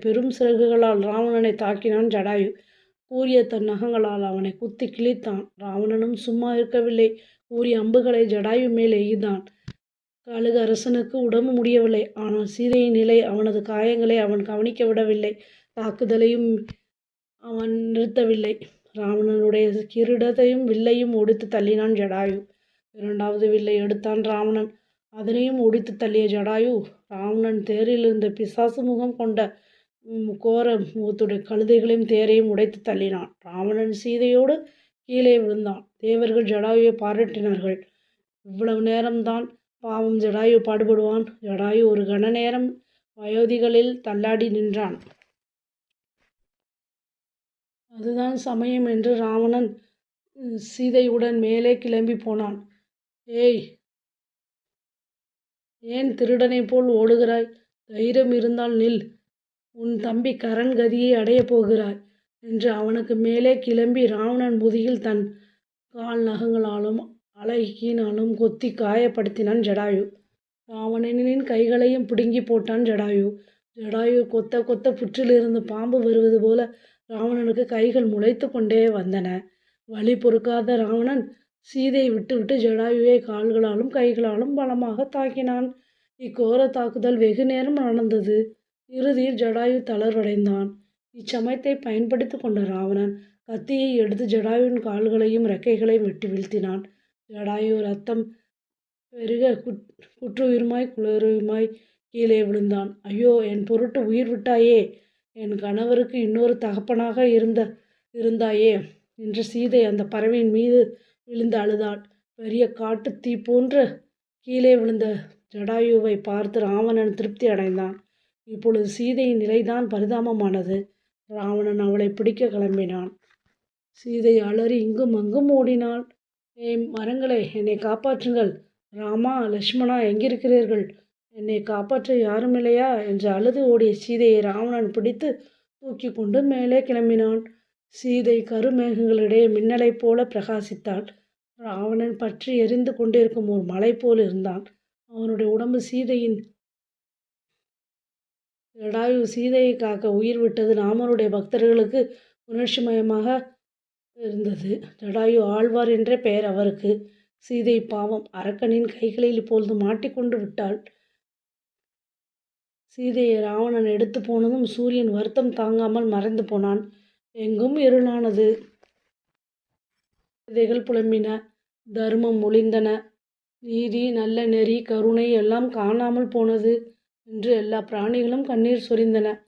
பெரும் சிறகுகளால் ராவணனை தாக்கினான் ஜடாயு. கூறிய தன் நகங்களால் அவனை குத்தி கிழித்தான். ராவணனும் சும்மா இருக்கவில்லை. கூறிய அம்புகளை ஜடாயு மேல் எய்தான். கழுகு அரசனுக்கு உடம்பு முடியவில்லை. ஆனால் சீதையின் நிலை அவனது காயங்களை அவன் கவனிக்க விடவில்லை. தாக்குதலையும் அவன் நிறுத்தவில்லை. ராவணனுடைய கிரீடத்தையும் வில்லையும் ஒடித்து தள்ளினான் ஜடாயு. இரண்டாவது வில்லை எடுத்தான் ராவணன். அதனையும் ஒடித்து தள்ளிய ஜடாயு ராவணன் தேரில் இருந்த பிசாசு முகம் கொண்ட கோர முகத்துடைய கழுதைகளையும் தேரையும் உடைத்து தள்ளினான். ராவணன் சீதையோடு கீழே விழுந்தான். தேவர்கள் ஜடாயுவை பாராட்டினார்கள். இவ்வளவு நேரம்தான் பாவம் ஜடாயு பாடுபடுவான். ஜடாயு ஒரு கண நேரம் வயோதிகளில் தள்ளாடி நின்றான். அதுதான் சமயம் என்று ராவணன் சீதையுடன் மேலே கிளம்பி போனான். ஏய் ஏன் திருடனைப் போல் ஓடுகிறாய்? தைரியம் இருந்தால் நில். உன் தம்பி கரண் கதியை அடையப் போகிறாய் என்று அவனுக்கு மேலே கிளம்பி ராவணன் முதுகில் தன் கால் நகங்களாலும் அழகினாலும் கொத்தி காயப்படுத்தினான் ஜடாயு. ராவணனின் கைகளையும் பிடுங்கி போட்டான் ஜடாயு. ஜடாயு கொத்த கொத்த புற்றிலிருந்து பாம்பு வருவது போல ராவணனுக்கு கைகள் முளைத்து கொண்டே வந்தன. வழி பொறுக்காத ராவணன் சீதையை விட்டுவிட்டு ஜடாயுவை கால்களாலும் கைகளாலும் பலமாக தாக்கினான். இக்கோர தாக்குதல் வெகு நேரம் நடந்தது. இறுதியில் ஜடாயு தளர்வடைந்தான். இச்சமயத்தை பயன்படுத்தி கொண்ட ராவணன் கத்தியை எடுத்து ஜடாயுவின் கால்களையும் ரெக்கைகளையும் வெட்டி வீழ்த்தினான். ஜடாயு ரத்தம் பெருக குட் குற்றுயிருமாய் குளிருமாய் கீழே விழுந்தான். ஐயோ என் பொருட்டு உயிர் விட்டாயே. என் கணவருக்கு இன்னொரு தகப்பனாக இருந்த இருந்தாயே என்று சீதை அந்த பறவையின் மீது விழுந்து அழுதாள். பெரிய காட்டு தீ போன்று கீழே விழுந்த ஜடாயுவை பார்த்து ராவணன் திருப்தி அடைந்தான். இப்பொழுது சீதையின் நிலைதான் பரிதாபமானது. ராவணன் அவளை பிடிக்க கிளம்பினான். சீதை அலறி இங்கும் அங்கும் ஓடினாள். ஏ மரங்களே என்னை காப்பாற்றுங்கள். ராமா லக்ஷ்மணா எங்கிருக்கிறீர்கள்? என்னை காப்பாற்ற யாரும் இல்லையா? என்று அழுது ஓடிய சீதையை ராவணன் பிடித்து தூக்கி கொண்டு மேலே கிளம்பினான். சீதை கருமேகங்களிடையே மின்னலைப் போல பிரகாசித்தாள். ராவணன் பற்றி எரிந்து கொண்டிருக்கும் ஒரு மலை போல் இருந்தான். அவனுடைய உடம்பு சீதையின் ஜடாயு சீதையை காக்க உயிர் விட்டது ராமனுடைய பக்தர்களுக்கு உணர்ச்சிமயமாக இருந்தது. ஜடாயு ஆழ்வார் என்ற பெயர் அவருக்கு. சீதை பாவம் அரக்கனின் கைகளில் இப்பொழுது மாட்டிக்கொண்டு விட்டாள். சீதையை ராவணன் எடுத்து போனதும் சூரியன் வருத்தம் தாங்காமல் மறைந்து போனான். எங்கும் இருளானது. விதைகள் புலம்பின. தர்மம் ஒளிந்தன நீதி நல்ல நெறி கருணை எல்லாம் காணாமல் போனது. என்று எல்லா பிராணிகளும் கண்ணீர் சொரிந்தன.